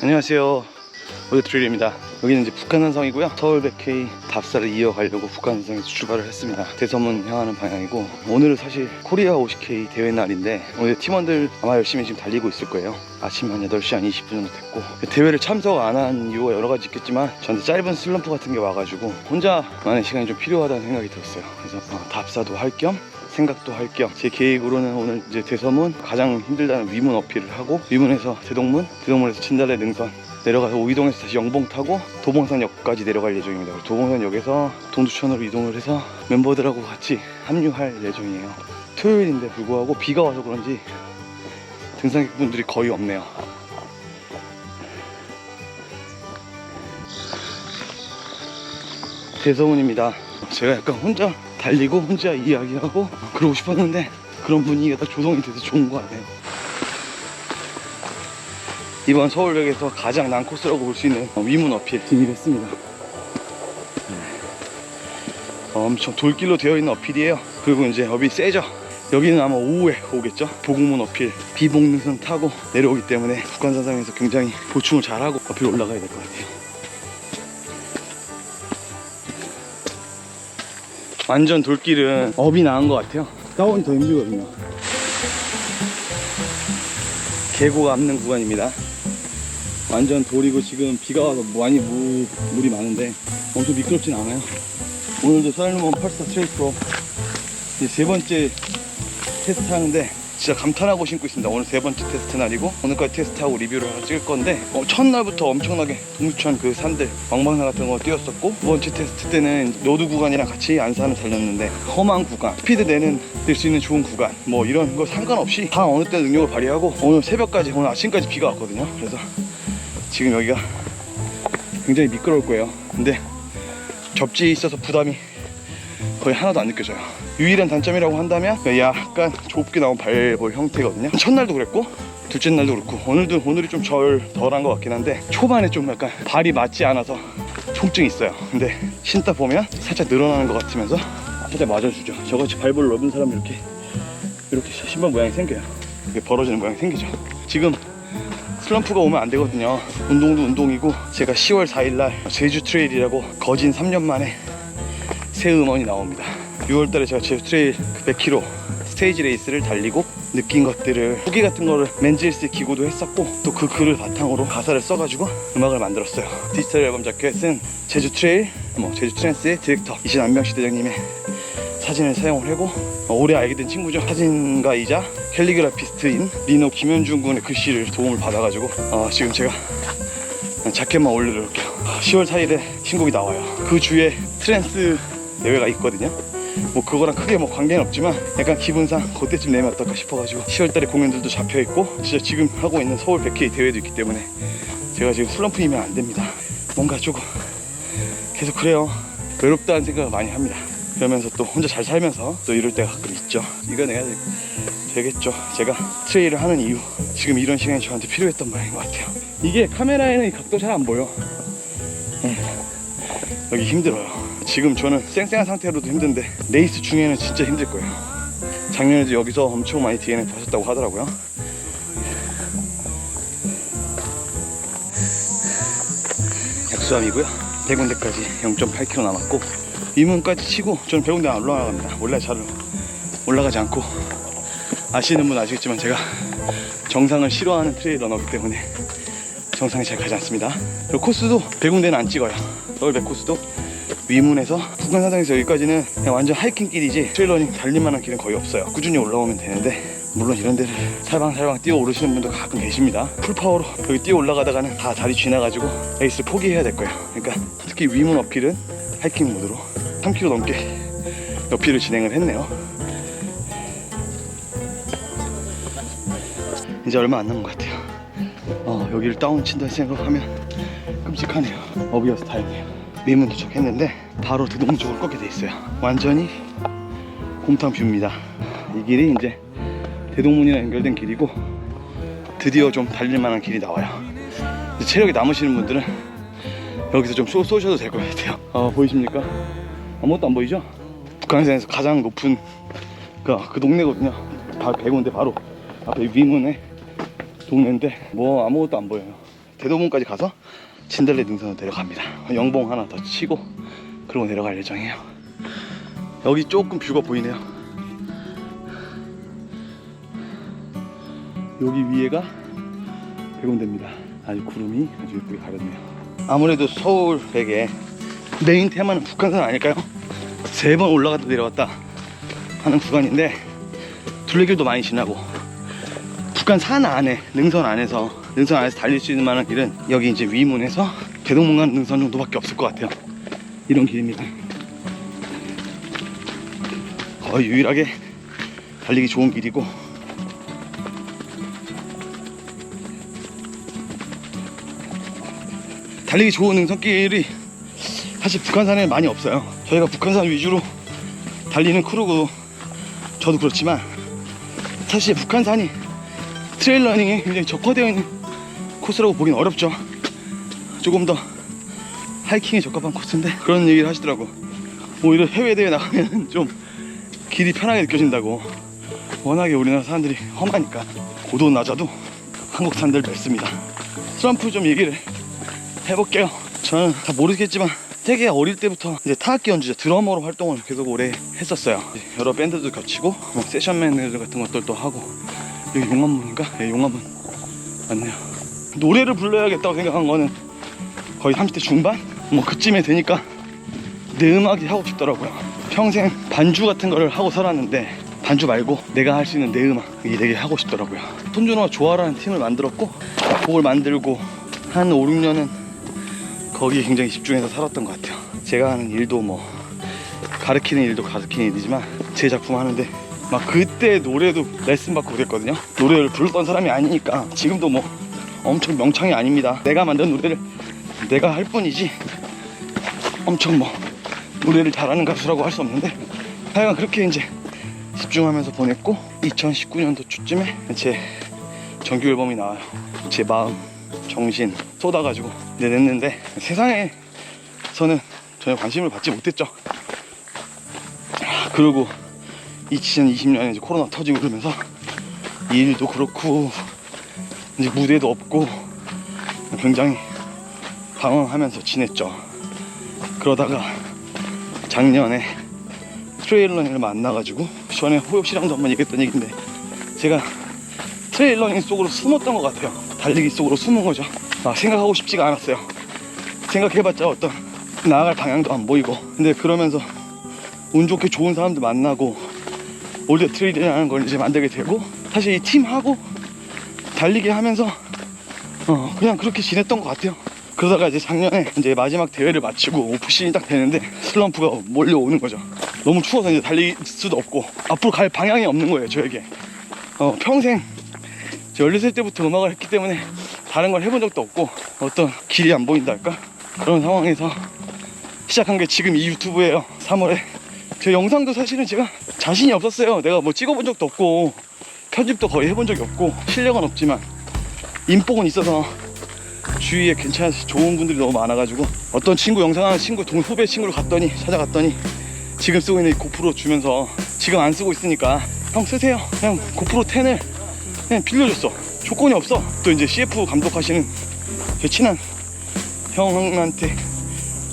안녕하세요. 오드트릴입니다. 여기는 이제 북한산성이고요. 서울 백회의 답사를 이어가려고 북한산성에서 출발을 했습니다. 대서문 향하는 방향이고 오늘은 사실 코리아 50K 대회 날인데 오늘 팀원들 아마 열심히 지금 달리고 있을 거예요. 아침 한 8시 한 20분 정도 됐고 대회를 참석 안 한 이유가 여러 가지 있겠지만 저한테 짧은 슬럼프 같은 게 와가지고 혼자만의 시간이 좀 필요하다는 생각이 들었어요. 그래서 어, 답사도 할 겸 생각도 할 겸 제 계획으로는 오늘 이제 대서문 가장 힘들다는 위문 어필을 하고 위문에서 대동문 대동문에서 진달래 능선 내려가서 오이동에서 다시 영봉 타고 도봉산역까지 내려갈 예정입니다. 도봉산역에서 동두천으로 이동을 해서 멤버들하고 같이 합류할 예정이에요. 토요일인데 불구하고 비가 와서 그런지 등산객분들이 거의 없네요. 대서문입니다. 제가 약간 혼자 달리고 혼자 이야기하고 그러고 싶었는데 그런 분위기가 딱 조성이 돼서 좋은 것 같네요. 이번 서울역에서 가장 난 코스라고 볼 수 있는 위문 어필 진입했습니다. 네. 엄청 돌길로 되어 있는 어필이에요. 그리고 이제 업이 세죠. 여기는 아마 오후에 오겠죠. 보국문 어필 비봉능선 타고 내려오기 때문에 북한산상에서 굉장히 보충을 잘하고 어필 올라가야 될 것 같아요. 완전 돌길은 업이 나은 것 같아요. 다운이 더 힘들거든요. 계곡 앞는 구간입니다. 완전 돌이고 지금 비가 와서 많이 물, 물이 많은데 엄청 미끄럽진 않아요. 오늘도 사일루먼 펄사 트레이스 프로 이제 세 번째 테스트 하는데 진짜 감탄하고 신고 있습니다. 오늘 세 번째 테스트 날이고 오늘까지 테스트하고 리뷰를 하나 찍을 건데 어, 첫날부터 엄청나게 동두천 그 산들 왕방산 같은 거 뛰었었고 두 번째 테스트 때는 로드 구간이랑 같이 안산을 달렸는데 험한 구간 스피드 내는 될수 있는 좋은 구간 뭐 이런 거 상관없이 다 어느 때 능력을 발휘하고 오늘 새벽까지 오늘 아침까지 비가 왔거든요. 그래서 지금 여기가 굉장히 미끄러울 거예요. 근데 접지에 있어서 부담이 거의 하나도 안 느껴져요. 유일한 단점이라고 한다면 약간 좁게 나온 발볼 형태거든요. 첫날도 그랬고 둘째 날도 그렇고 오늘도 오늘이 좀덜 덜한 것 같긴 한데 초반에 좀 약간 발이 맞지 않아서 통증이 있어요. 근데 신다 보면 살짝 늘어나는 것 같으면서 살짝 맞아주죠. 저같이 발볼 넓은 사람 이렇게 이렇게 신발 모양이 생겨요. 이렇게 벌어지는 모양이 생기죠. 지금 슬럼프가 오면 안 되거든요. 운동도 운동이고 제가 10월 4일날 제주 트레일이라고 거진 3년 만에 새 음원이 나옵니다. 6월달에 제가 제주 트레일 100km 스테이지 레이스를 달리고 느낀 것들을 후기 같은 거를 맨질스 기고도 했었고 또 그 글을 바탕으로 가사를 써가지고 음악을 만들었어요. 디지털 앨범 자켓은 제주 트레일, 뭐 제주 트랜스의 디렉터 이신 안명시 대장님의 사진을 사용을 하고 어, 올해 알게 된 친구죠. 사진가이자 캘리그라피스트인 리노 김현중 군의 글씨를 도움을 받아가지고 어, 지금 제가 자켓만 올려놓을게요. 10월 4일에 신곡이 나와요. 그 주에 트랜스 대회가 있거든요. 뭐 그거랑 크게 뭐 관계는 없지만 약간 기분상 그때쯤 내면 어떨까 싶어가지고 10월달에 공연들도 잡혀 있고 진짜 지금 하고 있는 서울 100K 대회도 있기 때문에 제가 지금 슬럼프이면 안 됩니다. 뭔가 조금 계속 그래요. 외롭다는 생각을 많이 합니다. 그러면서 또 혼자 잘 살면서 또 이럴 때가 가끔 있죠. 이겨내야 되- 되겠죠. 제가 트레일을 하는 이유. 지금 이런 시간이 저한테 필요했던 모양인 것 같아요. 이게 카메라에는 이 각도 잘 안 보여. 음, 여기 힘들어요. 지금 저는 쌩쌩한 상태로도 힘든데 레이스 중에는 진짜 힘들 거예요. 작년에도 여기서 엄청 많이 DNF 하셨다고 하더라고요. 약수함이고요. 대군대까지 0.8km 남았고 위문까지 치고 저는 배군대 안 올라갑니다. 원래 잘 올라가지 않고 아시는 분 아시겠지만 제가 정상을 싫어하는 트레일 러너기 때문에 정상에 잘 가지 않습니다. 그리고 코스도 배군대는 안 찍어요. 서울 백 코스도 위문에서 북한사당에서 여기까지는 그냥 완전 하이킹 길이지 트레일러닝 달릴 만한 길은 거의 없어요. 꾸준히 올라오면 되는데 물론 이런 데를 살방살방 뛰어 오르시는 분도 가끔 계십니다. 풀파워로 여기 뛰어 올라가다가는 다 다리 쥐나가지고 레이스를 포기해야 될 거예요. 그러니까 특히 위문 어필은 하이킹 모드로 3km 넘게 어필을 진행을 했네요. 이제 얼마 안 남은 것 같아요. 어, 여기를 다운 친다는 생각하면 끔찍하네요. 어비여서 다행이에요. 위문 도착했는데 바로 대동 쪽으로 꺾게 돼 있어요. 완전히 곰탕 뷰입니다. 이 길이 이제 대동문이랑 연결된 길이고 드디어 좀 달릴 만한 길이 나와요. 체력이 남으시는 분들은 여기서 좀 쏘, 쏘셔도 될 것 같아요. 어, 보이십니까? 아무것도 안 보이죠? 북한산에서 가장 높은 그, 그 동네거든요. 바, 백운데 바로 앞에 위문에 동네인데 뭐 아무것도 안 보여요. 대도문까지 가서 진달래 능선으로 내려갑니다. 영봉 하나 더 치고 그러고 내려갈 예정이에요. 여기 조금 뷰가 보이네요. 여기 위에가 백운대입니다. 아주 구름이 아주 예쁘게 가렸네요. 아무래도 서울에게 메인 테마는 북한산 아닐까요? 세 번 올라갔다 내려왔다 하는 구간인데 둘레길도 많이 지나고 북한 산 안에 능선 안에서 능선 안에서 달릴 수 있는 만한 길은 여기 이제 위문에서 대동문간 능선 정도밖에 없을 것 같아요. 이런 길입니다. 거의 유일하게 달리기 좋은 길이고 달리기 좋은 능선길이 사실 북한산에 많이 없어요. 저희가 북한산 위주로 달리는 크루고 저도 그렇지만 사실 북한산이 트레일 러닝에 굉장히 적화되어 있는 코스라고 보긴 어렵죠. 조금 더 하이킹에 적합한 코스인데 그런 얘기를 하시더라고. 오히려 해외 대회 나가면 좀 길이 편하게 느껴진다고. 워낙에 우리나라 사람들이 험하니까 고도 낮아도 한국 산들 맵습니다. 트럼프 좀 얘기를 해볼게요. 저는 다 모르겠지만 되게 어릴 때부터 이제 타악기 연주자 드러머로 활동을 계속 오래 했었어요. 여러 밴드도 겹치고 뭐 세션 매니저 같은 것들도 하고 여기 용암문인가? 예, 용암문 맞네요. 노래를 불러야겠다고 생각한 거는 거의 30대 중반? 뭐 그쯤에 되니까 내 음악이 하고 싶더라고요. 평생 반주 같은 거를 하고 살았는데 반주 말고 내가 할 수 있는 내 음악이 되게 하고 싶더라고요. 손준호가 좋아라는 팀을 만들었고 곡을 만들고 한 5, 6년은 거기에 굉장히 집중해서 살았던 것 같아요. 제가 하는 일도 뭐 가르치는 일도 가르치는 일이지만 제 작품 하는데 막 그때 노래도 레슨 받고 그랬거든요. 노래를 불렀던 사람이 아니니까 지금도 뭐 엄청 명창이 아닙니다. 내가 만든 노래를 내가 할 뿐이지 엄청 뭐 노래를 잘하는 가수라고 할 수 없는데 하여간 그렇게 이제 집중하면서 보냈고 2019년도 초쯤에 제 정규 앨범이 나와요. 제 마음, 정신 쏟아가지고 내냈는데 세상에서는 전혀 관심을 받지 못했죠. 아, 그리고 2020년에 이제 코로나 터지고 그러면서 일도 그렇고 이제 무대도 없고 굉장히 방황하면서 지냈죠. 그러다가 작년에 트레일러닝을 만나가지고 전에 호역시장도 한번 얘기했던 얘기인데 제가 트레일러닝 속으로 숨었던 것 같아요. 달리기 속으로 숨은 거죠. 아, 생각하고 싶지가 않았어요. 생각해봤자 어떤 나아갈 방향도 안 보이고. 근데 그러면서 운 좋게 좋은 사람들 만나고 올드 트레일이라는 걸 이제 만들게 되고 사실 이 팀하고 달리기 하면서 어, 그냥 그렇게 지냈던 것 같아요. 그러다가 이제 작년에 이제 마지막 대회를 마치고 오프신이 딱 되는데 슬럼프가 몰려오는 거죠. 너무 추워서 이제 달릴 수도 없고 앞으로 갈 방향이 없는 거예요, 저에게. 어, 평생 저 16살 때부터 음악을 했기 때문에 다른 걸 해본 적도 없고 어떤 길이 안 보인다 할까? 그런 상황에서 시작한 게 지금 이 유튜브예요. 3월에. 제 영상도 사실은 제가 자신이 없었어요. 내가 뭐 찍어본 적도 없고 편집도 거의 해본 적이 없고 실력은 없지만 인복은 있어서 주위에 괜찮은 좋은 분들이 너무 많아가지고 어떤 친구 영상 하는 친구 동 후배 친구를 갔더니 찾아갔더니 지금 쓰고 있는 이 고프로 주면서 지금 안 쓰고 있으니까 형 쓰세요 그냥 고프로 10을 그냥 빌려줬어 조건이 없어 또 이제 CF 감독하시는 제 친한 형한테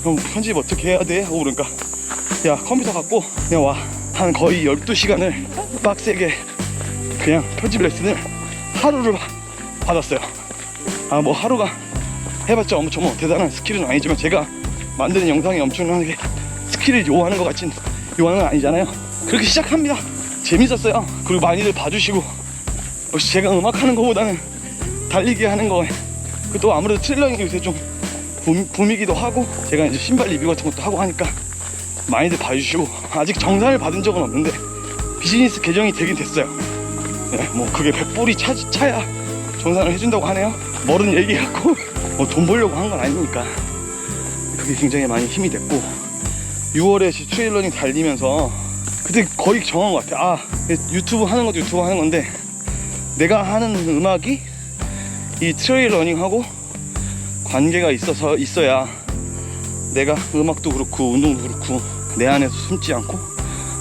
형 편집 어떻게 해야 돼? 하고 그러니까 야 컴퓨터 갖고 그냥 와. 한 거의 12시간을 빡세게 그냥 편집 레슨을 하루를 받았어요. 아 뭐 하루가 해봤자 엄청 뭐 대단한 스킬은 아니지만 제가 만드는 영상이 엄청나게 스킬을 요하는 것 같진 요하는 건 아니잖아요. 그렇게 시작합니다. 재밌었어요. 그리고 많이들 봐주시고. 역시 제가 음악하는 것보다는 달리기 하는 거에 그 또 아무래도 트레일러닝이 요새 좀 붐, 붐이기도 하고 제가 이제 신발 리뷰 같은 것도 하고 하니까 많이들 봐주시고 아직 정산을 받은 적은 없는데 비즈니스 계정이 되긴 됐어요. 네, 뭐 그게 100불이 차, 차야 정산을 해준다고 하네요? 멀은 얘기 갖고 뭐 돈 벌려고 한 건 아니니까. 그게 굉장히 많이 힘이 됐고 6월에 트레일러닝 달리면서 그때 거의 정한 것 같아 아 유튜브 하는 것도 유튜브 하는 건데 내가 하는 음악이 이 트레일 러닝하고 관계가 있어서 있어야 내가 음악도 그렇고 운동도 그렇고 내 안에서 숨지 않고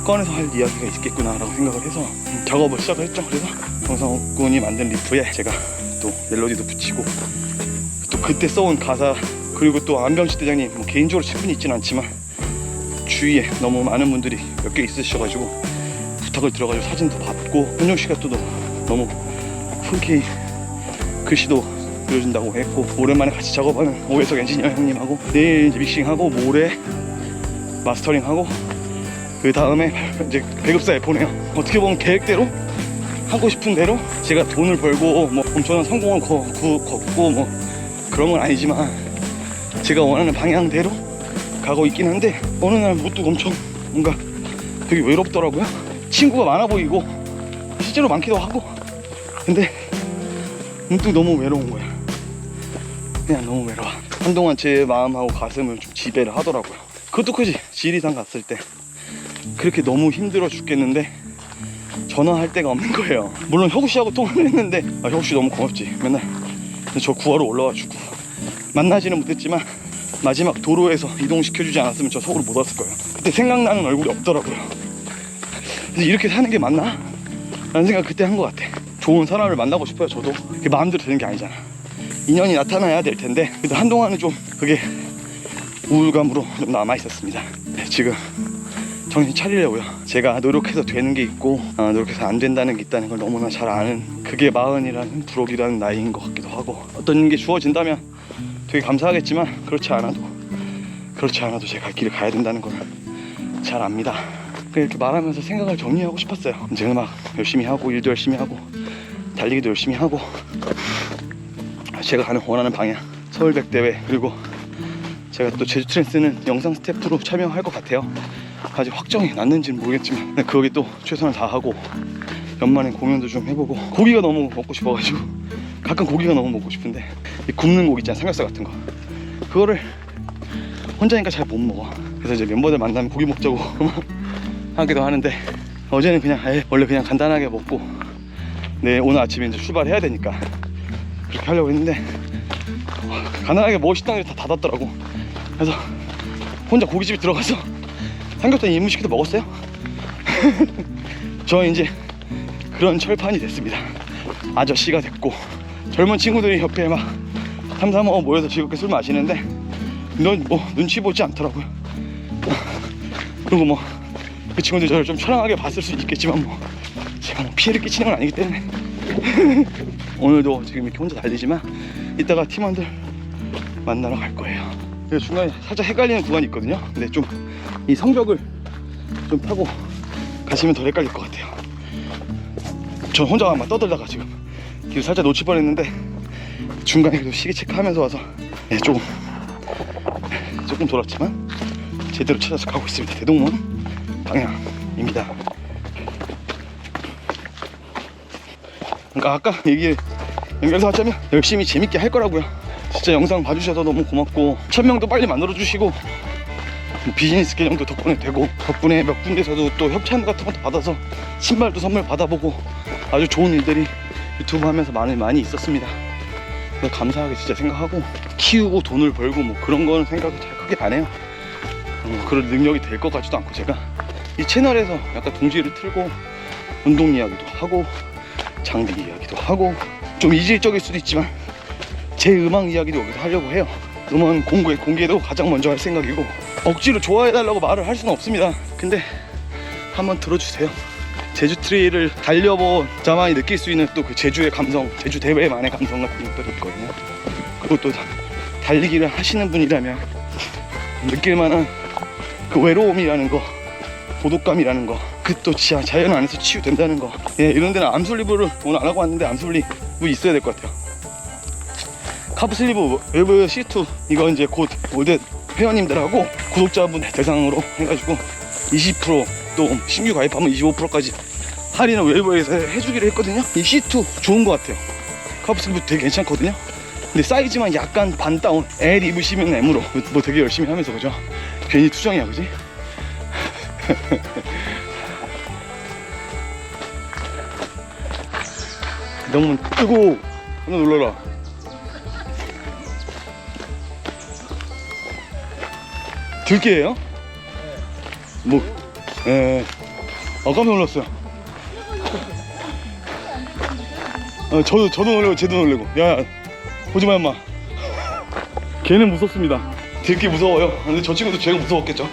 꺼내서 할 이야기가 있겠구나라고 생각을 해서 작업을 시작을 했죠. 그래서 정상욱군이 만든 리프에 제가 또 멜로디도 붙이고 또 그때 써온 가사 그리고 또 안병식 대장님 뭐 개인적으로 친분이 있지는 않지만 주위에 너무 많은 분들이 몇 개 있으셔가지고 부탁을 들어가지고 사진도 받고 현종 씨가 또 너무 흔쾌히 글씨도 그려준다고 했고 오랜만에 같이 작업하는 오해석 엔지니어 형님하고 내일 믹싱하고 모레 마스터링하고 그 다음에 이제 배급사에 보내요. 어떻게 보면 계획대로 하고 싶은 대로 제가 돈을 벌고 뭐 엄청난 성공을 거, 구, 걷고 뭐 그런 건 아니지만 제가 원하는 방향대로 가고 있긴 한데 어느 날 문득 엄청 뭔가 되게 외롭더라고요. 친구가 많아 보이고 실제로 많기도 하고. 근데 문득 너무 외로운 거야. 그냥 너무 외로워. 한동안 제 마음하고 가슴을 좀 지배를 하더라고요 그것도 크지? 지리산 갔을 때. 그렇게 너무 힘들어 죽겠는데 전화할 데가 없는 거예요. 물론 혁우 씨하고 통화를 했는데 아, 혁우 씨 너무 고맙지. 맨날 저 구하러 올라와 주고. 만나지는 못했지만 마지막 도로에서 이동시켜주지 않았으면 저 서울을 못 왔을 거예요. 그때 생각나는 얼굴이 없더라고요. 그래서 이렇게 사는 게 맞나? 라는 생각 그때 한 것 같아. 좋은 사람을 만나고 싶어요 저도. 그게 마음대로 되는 게 아니잖아. 인연이 나타나야 될 텐데 그래도 한동안은 좀 그게 우울감으로 좀 남아 있었습니다. 네, 지금 정신 차리려고요. 제가 노력해서 되는 게 있고 아, 노력해서 안 된다는 게 있다는 걸 너무나 잘 아는 그게 마흔이라는 부록이라는 나이인 것 같기도 하고 어떤 게 주어진다면 되게 감사하겠지만 그렇지 않아도 그렇지 않아도 제 갈 길을 가야 된다는 걸 잘 압니다. 이렇게 말하면서 생각을 정리하고 싶었어요. 이제 음악 열심히 하고 일도 열심히 하고 달리기도 열심히 하고 제가 가는 원하는 방향 서울백 대회 그리고 제가 또 제주 트랜스는 영상 스태프로 참여할 것 같아요. 아직 확정이 났는지는 모르겠지만 거기 또 최선을 다하고 연말엔 공연도 좀 해보고 고기가 너무 먹고 싶어가지고 가끔 고기가 너무 먹고 싶은데 이 굽는 고기 있잖아 삼겹살 같은 거. 그거를 혼자니까 잘 못 먹어. 그래서 이제 멤버들 만나면 고기 먹자고 하기도 하는데 어제는 그냥 원래 그냥 간단하게 먹고 내 오늘 아침에 이제 출발해야 되니까 그렇게 하려고 했는데 어, 가난하게 먹을 식당들이 다 닫았더라고 그래서 혼자 고깃집에 들어가서 삼겹살 이문식도 먹었어요? 저 이제 그런 철판이 됐습니다. 아저씨가 됐고 젊은 친구들이 옆에 막 삼삼오오 모여서 즐겁게 술 마시는데 넌뭐 눈치 보지 않더라고요. 그리고 뭐 그 친구들 저를 좀 촬영하게 봤을 수 있겠지만 뭐 제가 뭐 피해를 끼치는 건 아니기 때문에. 오늘도 지금 이렇게 혼자 달리지만 이따가 팀원들 만나러 갈 거예요 중간에 살짝 헷갈리는 구간이 있거든요. 근데 좀 이 성벽을 좀 타고 가시면 덜 헷갈릴 것 같아요. 저 혼자 막 떠들다가 지금 길 살짝 놓칠 뻔했는데 중간에 그래도 시계 체크하면서 와서 네, 조금 조금 돌았지만 제대로 찾아서 가고 있습니다. 대동문 방향입니다. 그러니까 아까 얘기 연결해서 하자면 열심히 재밌게 할 거라고요 진짜 영상 봐주셔서 너무 고맙고 천명도 빨리 만들어 주시고 뭐 비즈니스 계정도 덕분에 되고 덕분에 몇 군데서도 또 협찬 같은 것도 받아서 신발도 선물 받아보고 아주 좋은 일들이 유튜브 하면서 많이 많이 있었습니다. 감사하게 진짜 생각하고 키우고 돈을 벌고 뭐 그런 거는 생각을 잘 크게 안 해요. 어, 그럴 능력이 될 것 같지도 않고 제가 이 채널에서 약간 동지를 틀고 운동 이야기도 하고 장비 이야기도 하고 좀 이질적일 수도 있지만 제 음악 이야기도 여기서 하려고 해요 음원 공개, 공개도 가장 먼저 할 생각이고 억지로 좋아해달라고 말을 할 수는 없습니다 근데 한번 들어주세요 제주 트레이를 달려보자마이 느낄 수 있는 또 그 제주의 감성 제주 대회만의 감성 같은 것들이 있거든요 또 달리기를 하시는 분이라면 느낄 만한 그 외로움이라는 거 고독감이라는 거, 그 또 자연 안에서 치유된다는 거. 예, 이런 데는 암슬리브를 오늘 안 하고 왔는데 암슬리브 있어야 될 것 같아요. 카프슬리브 외부 C2 이거 이제 곧 올드 회원님들하고 구독자분 대상으로 해가지고 20%또 신규 가입하면 25%까지 할인을 외부에서 해주기로 했거든요. 이 C2 좋은 것 같아요. 카프슬리브 되게 괜찮거든요. 근데 사이즈만 약간 반 다운 L 입으시면 M으로 뭐 되게 열심히 하면서 그죠? 괜히 투정이야 그지? 너무 뜨고 깜짝 놀라라 들깨예요? 뭐, 예. 아, 깜짝 놀랐어요. 아, 저도, 저도 놀래고, 쟤도 놀래고. 야, 야, 보지 마, 엄마. 걔는 무섭습니다. 들기 무서워요. 근데 저 친구도 제가 무서웠겠죠.